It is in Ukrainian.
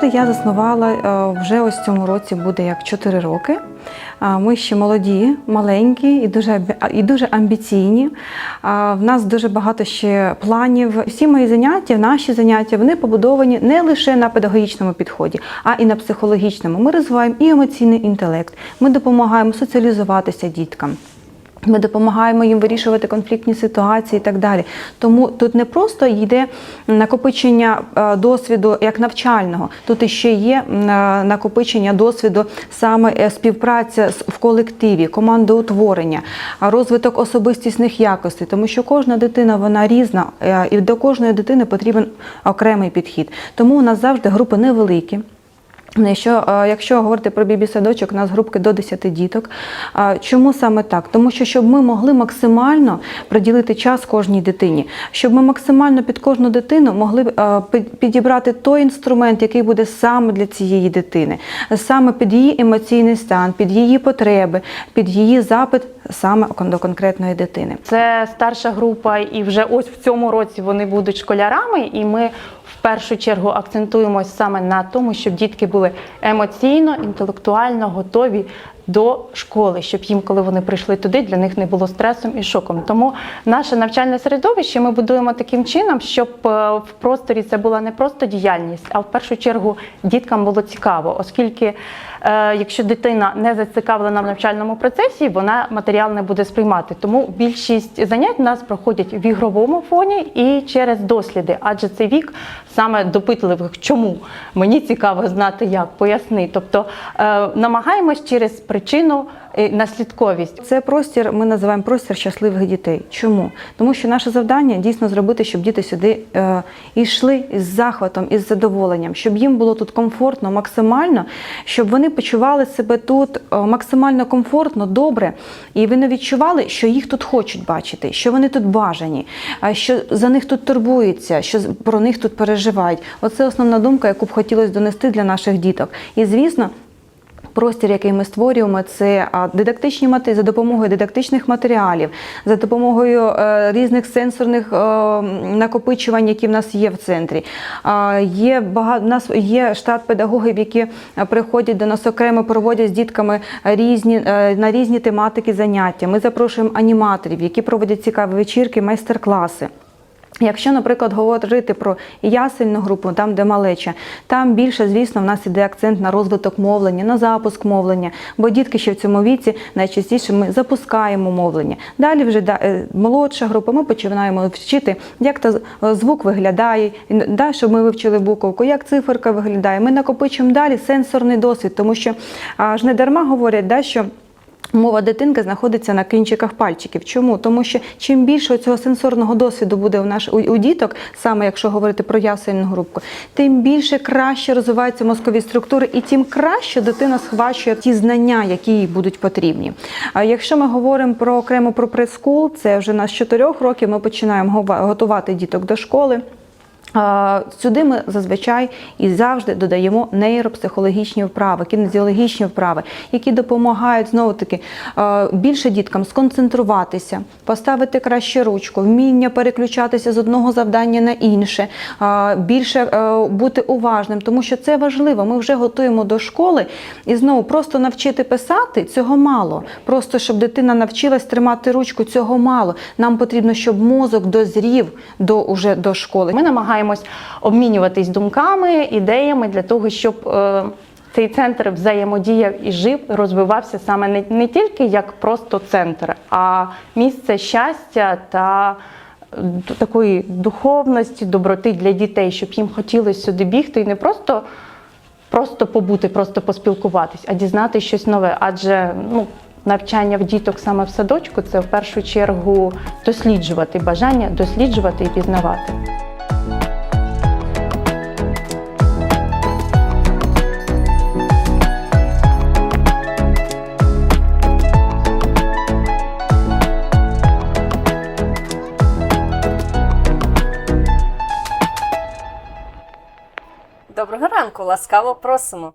Центр я заснувала е, вже ось цьому році буде як 4 роки. Ми ще молоді, маленькі і дуже і дуже амбіційні. В нас дуже багато ще планів. Всі мої заняття, наші заняття, вони побудовані не лише на педагогічному підході, а і на психологічному. Ми розвиваємо і емоційний інтелект. Ми допомагаємо соціалізуватися діткам. Ми допомагаємо їм вирішувати конфліктні ситуації і так далі. Тому тут не просто йде накопичення е, досвіду як навчального, тут іще є е, накопичення досвіду саме е, співпраця в колективі, командоутворення, розвиток особистісних якостей, тому що кожна дитина вона різна, і до кожної дитини потрібен окремий підхід. Тому у нас завжди групи невеликі. Ну, Якщо, е, якщо говорити про бібі-садочок, у нас групки до 10 діток. Чому саме так? Тому що щоб ми могли максимально приділити час кожній дитині, щоб ми максимально під кожну дитину могли е, підібрати той інструмент, який буде саме для цієї дитини, саме під її емоційний стан, під її потреби, під її запит саме до конкретної дитини. Це старша група, і вже ось в цьому році вони будуть школярами, і ми в першу чергу акцентуємось саме на тому, щоб дітки були емоційно, інтелектуально готові до школи, щоб їм, коли вони прийшли туди, для них не було стресом і шоком. Тому наше навчальне середовище ми будуємо таким чином, щоб е, в просторі це була не просто діяльність, а в першу чергу діткам було цікаво, оскільки е, якщо дитина не зацікавлена в навчальному процесі, вона матеріал не буде сприймати. Тому більшість занять у нас проходять в ігровому фоні і через досліди, адже це вік саме допитливих, чому мені цікаво знати, як поясни. Тобто е, намагаємось через причину і наслідковість. Це простір, ми називаємо простір щасливих дітей. Чому? Тому що наше завдання дійсно зробити, щоб діти сюди е, йшли із захватом, із задоволенням, щоб їм було тут комфортно, максимально, щоб вони почували себе тут е, максимально комфортно, добре, і вони відчували, що їх тут хочуть бачити, що вони тут бажані, що за них тут турбуються, що про них тут переживають. Оце основна думка, яку б хотілося донести для наших діток. І звісно. Простір, який ми створюємо, це дидактичні мати за допомогою дидактичних матеріалів, за допомогою е, різних сенсорних е, накопичувань, які в нас є в центрі. Є багато в нас є штат педагогів, які е, приходять до нас окремо, проводять з дітками різні на різні тематики заняття. Ми запрошуємо аніматорів, які проводять цікаві вечірки, майстер-класи. Якщо, наприклад, говорити про ясельну групу, там де малеча, там більше, звісно, в нас іде акцент на розвиток мовлення, на запуск мовлення, бо дітки ще в цьому віці найчастіше ми запускаємо мовлення. Далі вже е, молодша група, ми починаємо вчити, як та е, звук виглядає, да, щоб ми вивчили буковку, як циферка виглядає. Ми накопичуємо далі сенсорний досвід, тому що а, ж не дарма говорять, да, що. Мова дитинки знаходиться на кінчиках пальчиків. Чому? Тому що чим більше цього сенсорного досвіду буде у наш у, у діток, саме якщо говорити про ясельну групку, тим більше краще розвиваються мозкові структури, і тим краще дитина схвачує ті знання, які їй будуть потрібні. А якщо ми говоримо про окремо про прескул, це вже на з 4 років ми починаємо готувати діток до школи. Сюди ми зазвичай і завжди додаємо нейропсихологічні вправи, кінезіологічні вправи, які допомагають знову таки більше діткам сконцентруватися, поставити краще ручку, вміння переключатися з одного завдання на інше, більше е, бути уважним, тому що це важливо. Ми вже готуємо до школи і знову просто навчити писати цього мало. Просто щоб дитина навчилась тримати ручку, цього мало. Нам потрібно, щоб мозок дозрів до уже до школи. Ми намагаємось обмінюватись думками, ідеями для того, щоб е, цей центр взаємодіяв і жив, розвивався саме не, не тільки як просто центр, а місце щастя та е, такої духовності, доброти для дітей, щоб їм хотілося сюди бігти і не просто. Просто побути, просто поспілкуватись, а дізнатися щось нове. Адже ну, навчання в діток саме в садочку це в першу чергу досліджувати бажання, досліджувати і пізнавати. Доброго ранку, ласкаво просимо.